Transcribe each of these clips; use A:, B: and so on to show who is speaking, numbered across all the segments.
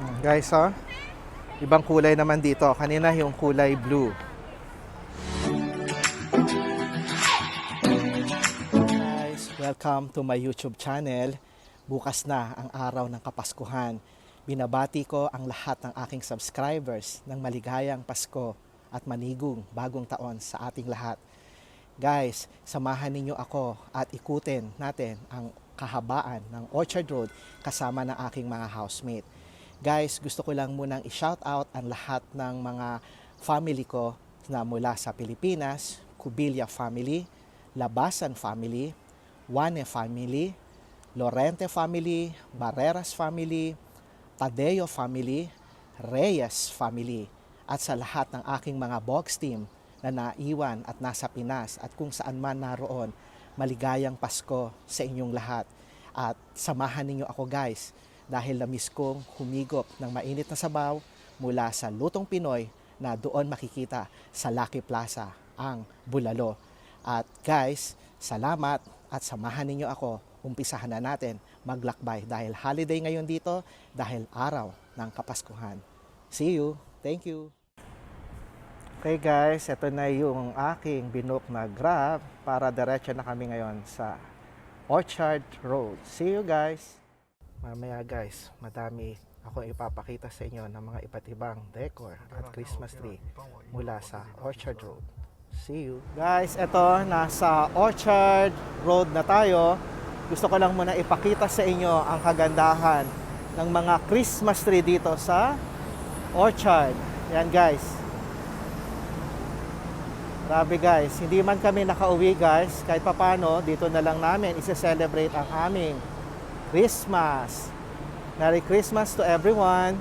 A: Guys, oh. Ibang kulay naman dito. Kanina yung kulay blue. Guys, welcome to my YouTube channel. Bukas na ang araw ng Kapaskuhan. Binabati ko ang lahat ng aking subscribers ng maligayang Pasko at manigong bagong taon sa ating lahat. Guys, samahan ninyo ako at ikutin natin ang kahabaan ng Orchard Road kasama ng aking mga housemate. Guys, gusto ko lang munang i-shout out ang lahat ng mga family ko na mula sa Pilipinas, Cubilia family, Labasan family, Wane family, Lorente family, Barreras family, Tadeo family, Reyes family, at sa lahat ng aking mga box team na naiwan at nasa Pinas at kung saan man naroon, maligayang Pasko sa inyong lahat. At samahan ninyo ako guys dahil namiss kong humigop ng mainit na sabaw mula sa Lutong Pinoy na doon makikita sa Lucky Plaza ang bulalo. At guys, salamat at samahan ninyo ako. Umpisahan na natin maglakbay dahil holiday ngayon dito dahil araw ng Kapaskuhan. See you. Thank you. Okay guys, ito na yung aking binook na grab para diretso na kami ngayon sa Orchard Road. See you guys! Mamaya guys, madami ako ipapakita sa inyo ng mga iba't ibang decor at Christmas tree mula sa Orchard Road. See you! Guys, ito, nasa Orchard Road na tayo. Gusto ko lang muna ipakita sa inyo ang kagandahan ng mga Christmas tree dito sa Orchard. Yan guys. Grabe guys, hindi man kami nakauwi guys, kahit papano, dito na lang namin isa-celebrate ang aming Christmas. Merry Christmas to everyone!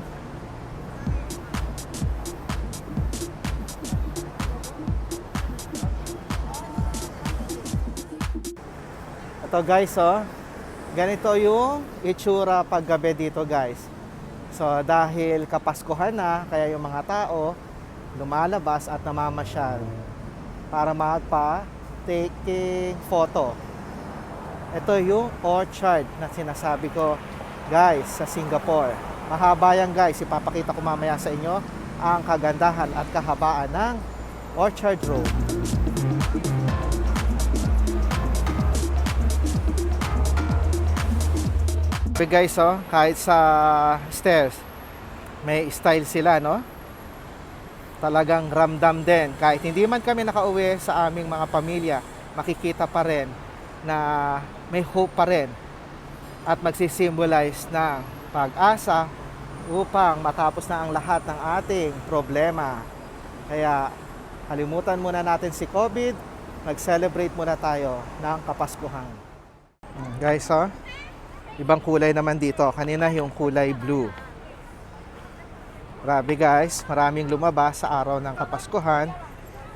A: Ito guys, oh. Ganito yung itsura paggabi dito guys. So dahil kapaskuhan na, kaya yung mga tao lumalabas at namamasyal para magpa taking photo. Ito yung orchard na sinasabi ko guys sa Singapore. Mahaba yan guys, ipapakita ko mamaya sa inyo ang kagandahan at kahabaan ng Orchard Road. Okay guys, oh, kahit sa stairs, may style sila, no? Talagang ramdam din. Kahit hindi man kami nakauwi sa aming mga pamilya, makikita pa rin na may hope pa rin at magsisimbolize ng pag-asa upang matapos na ang lahat ng ating problema. Kaya kalimutan muna natin si COVID, mag-celebrate muna tayo ng Kapaskuhan. Guys, oh, ibang kulay naman dito. Kanina yung kulay blue. Grabe guys, maraming lumabas sa araw ng Kapaskuhan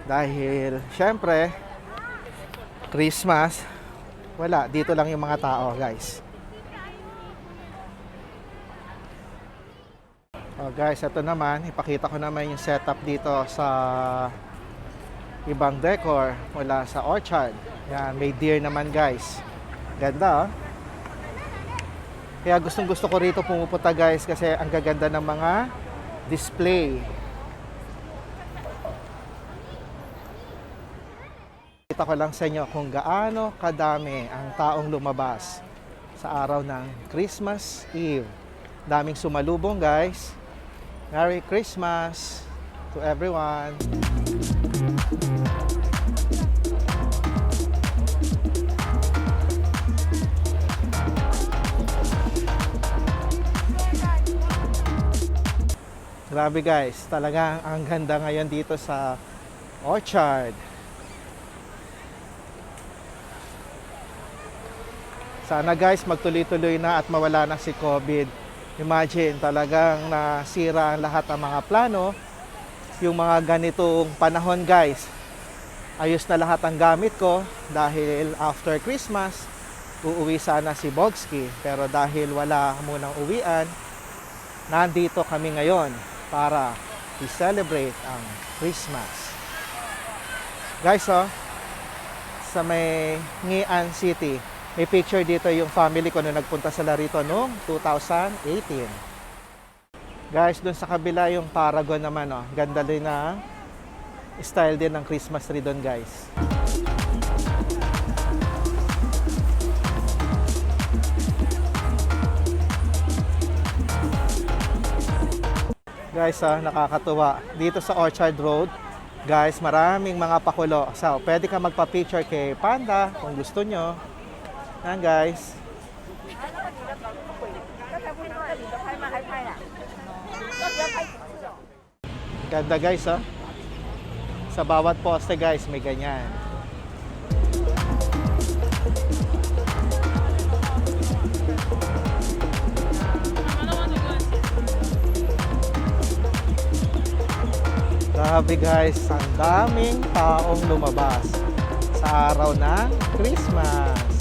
A: dahil syempre Christmas, wala, dito lang yung mga tao guys. Oh guys, ito naman, ipakita ko naman yung setup dito sa ibang decor mula sa orchard. Yan, may deer naman guys. Ganda oh. Kaya gustong gusto ko rito pumupunta guys kasi ang gaganda ng mga display. Kita ko lang sa inyo kung gaano kadami ang taong lumabas sa araw ng Christmas Eve. Daming sumalubong guys. Merry Christmas to everyone. Grabe guys, talagang ang ganda ngayon dito sa Orchard. Sana guys magtuloy-tuloy na at mawala na si COVID. Imagine talagang nasira ang lahat ng mga plano. Yung mga ganitong panahon guys, ayos na lahat ang gamit ko dahil after Christmas, uuwi sana si Bogsky. Pero dahil wala munang uwian, nandito kami ngayon para i-celebrate ang Christmas. Guys, oh, sa may Ngian City, may picture dito yung family ko na nagpunta sila rito noong 2018. Guys, dun sa kabila yung Paragon naman, oh. Ganda din na style din ng Christmas tree doon, guys. Guys, ah, nakakatuwa. Dito sa Orchard Road, guys, maraming mga pakulo. So, pwede ka magpa-picture kay Panda kung gusto nyo. Yan, guys. Ganda, guys, oh. Sa bawat poste, guys, may ganyan. Grabe guys, ang daming taong lumabas sa araw ng Christmas.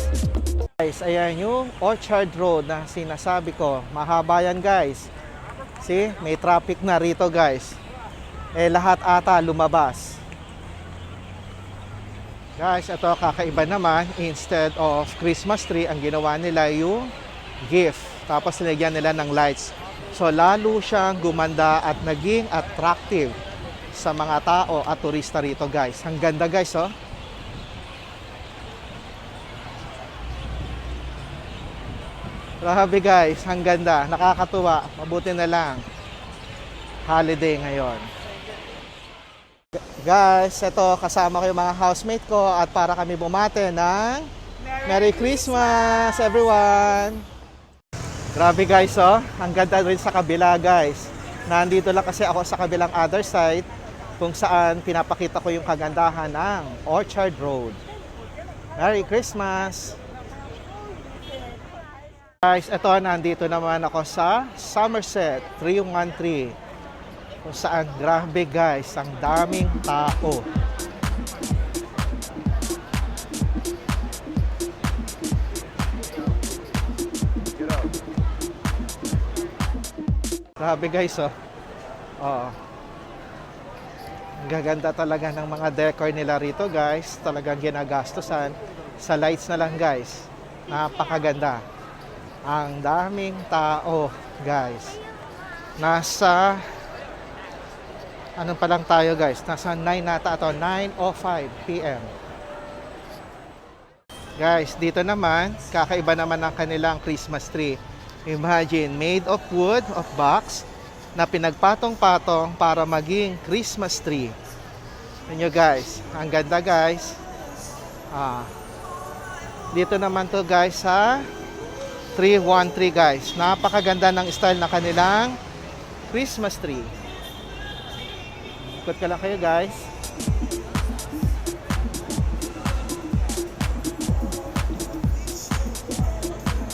A: Guys, ayan yung Orchard Road na sinasabi ko. Mahaba yan guys. See, may traffic na rito guys. Eh lahat ata lumabas. Guys, ito kakaiba naman. Instead of Christmas tree, ang ginawa nila yung gift. Tapos nilagyan nila ng lights. So lalo siyang gumanda at naging attractive sa mga tao at turista rito guys. Ang ganda guys oh. Grabe guys, ang ganda. Nakakatuwa. Mabuti na lang. Holiday ngayon. Guys, ito kasama ko yung mga housemate ko at para kami bumate ng Merry Christmas everyone! Grabe guys oh, ang ganda rin sa kabila guys. Nandito lang kasi ako sa kabilang other side kung saan pinapakita ko yung kagandahan ng Orchard Road. Merry Christmas! Guys, ito nandito naman ako sa Somerset 3113 kung saan grabe guys, ang daming tao. Grabe guys, oh. Oo. Ang gaganda talaga ng mga decor nila rito, guys. Talagang ginagastosan. Sa lights na lang, guys. Napakaganda. Ang daming tao, guys. Nasa ano pa lang tayo, guys? Nasa 9 nata ito, 9:05 PM. Guys, dito naman, kakaiba naman ang kanilang Christmas tree. Imagine, made of wood, of box, na pinagpatong-patong para maging Christmas tree. Yan nyo guys, ang ganda guys. Ah, dito naman to guys sa 313 guys. Napakaganda ng style na kanilang Christmas tree. Ikot ka lang kayo guys.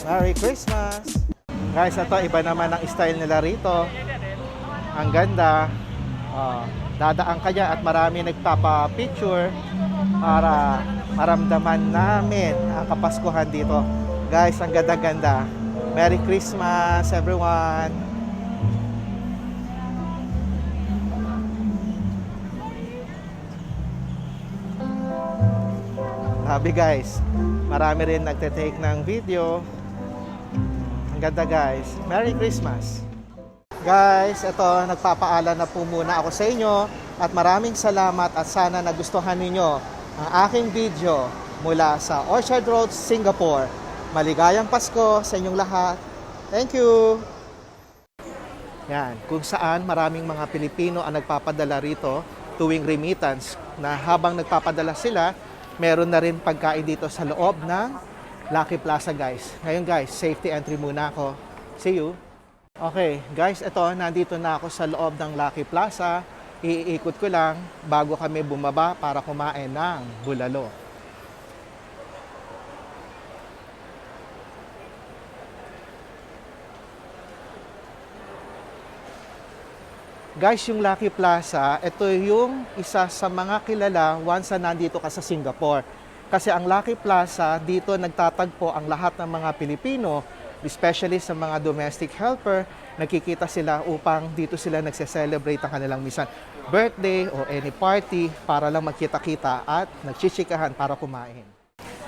A: Merry Christmas! Guys, ito iba naman ang style nila rito. Ang ganda. Oh, dadaan ka at marami nagpapa-picture para maramdaman namin ang kapaskuhan dito. Guys, ang ganda-ganda. Merry Christmas everyone! Sabi guys, marami rin nagte-take ng video. Ang ganda guys. Merry Christmas! Guys, ito, nagpapaala na po muna ako sa inyo at maraming salamat at sana nagustuhan ninyo ang aking video mula sa Orchard Road, Singapore. Maligayang Pasko sa inyong lahat. Thank you! Yan, kung saan maraming mga Pilipino ang nagpapadala rito tuwing remittance na habang nagpapadala sila, meron na rin pagkain dito sa loob ng Lucky Plaza guys. Ngayon guys, safety entry muna ako. See you! Okay, guys, ito, nandito na ako sa loob ng Lucky Plaza. Iikot ko lang bago kami bumaba para kumain ng bulalo. Guys, yung Lucky Plaza, ito yung isa sa mga kilala once na nandito ka sa Singapore. Kasi ang Lucky Plaza, dito nagtatagpo ang lahat ng mga Pilipino, especially sa mga domestic helper, nakikita sila upang dito sila nagse-celebrate ang kanilang misan birthday o any party para lang magkita-kita at nagchichikahan para kumain.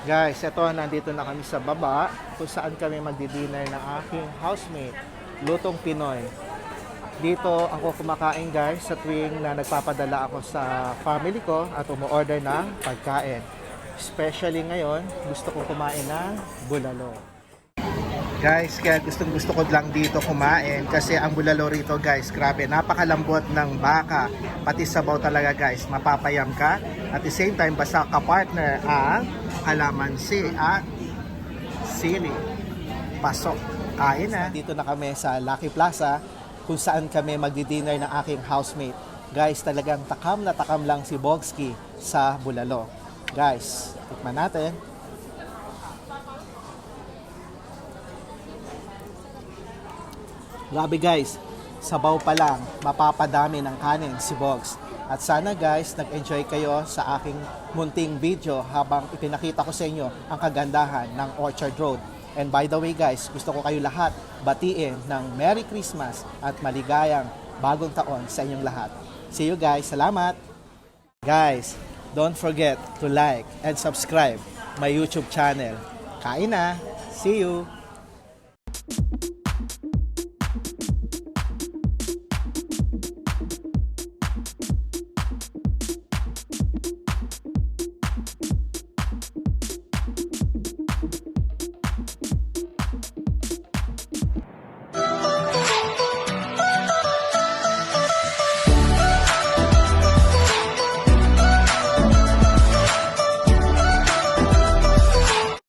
A: Guys, ito, nandito na kami sa baba kung saan kami magdi-dinner ng aking housemate, Lutong Pinoy. Dito ako kumakain guys sa tuwing na nagpapadala ako sa family ko at umu-order ng pagkain. Especially ngayon, gusto ko kumain ng bulalo. Guys, kaya gustong gusto ko lang dito kumain kasi ang bulalo rito guys, grabe, napakalambot ng baka. Pati sabaw talaga guys, mapapayam ka. At the same time, basta ka-partner ang kalamansi at sili. Pasok. Kain na. Dito na kami sa Lucky Plaza kung saan kami magdi-dinner ng aking housemate. Guys, talagang takam na takam lang si Bogski sa bulalo. Guys, tikman natin. Grabe guys, sabaw pa lang, mapapadami ng kanin si Bogs. At sana guys, nag-enjoy kayo sa aking munting video habang ipinakita ko sa inyo ang kagandahan ng Orchard Road. And by the way guys, gusto ko kayo lahat batiin ng Merry Christmas at maligayang bagong taon sa inyong lahat. See you guys, salamat! Guys, don't forget to like and subscribe my YouTube channel. Kain na! See you!